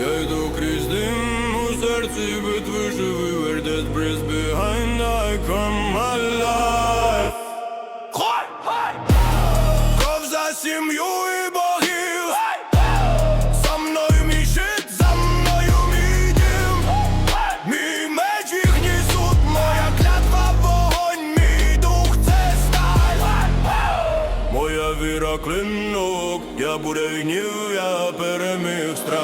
йду крізь дим у серці битви живий Where that breath behind I come alive. Кров за сім'ю і богів. За мною мій щит, за мною мій дім. Мій меч їхній суд, моя клятва вогонь, мій дух це сталь. Моя віра клинок, я буде гнів, я переміг страх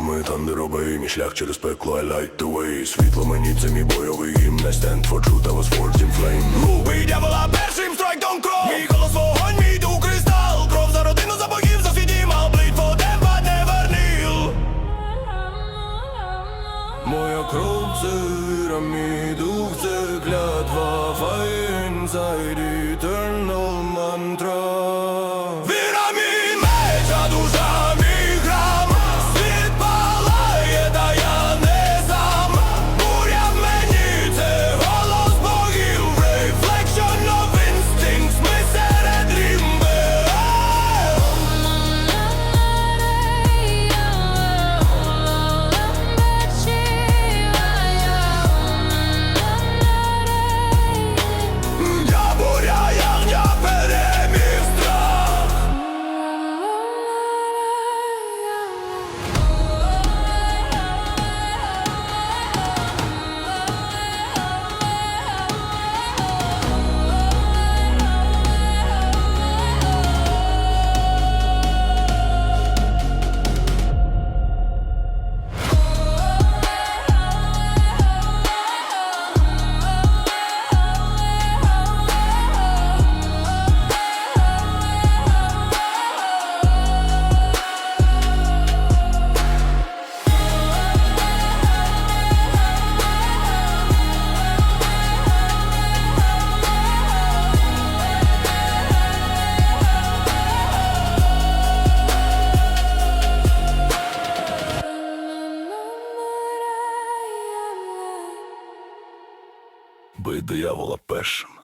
роми, там мій шлях через пекло. I light the way Світло мені це мій бойовий гімн I stand for truth, I was forged in flame. Губи дьявола першим страйк дом кров Мій голос вогонь, мій дух кристал. Кров за родину, за богів, за свій дім I'll bleed for them, but never kneel. Моя кров це віра, мій дух це клятва. Fire inside eternal mantra Бий диявола першим.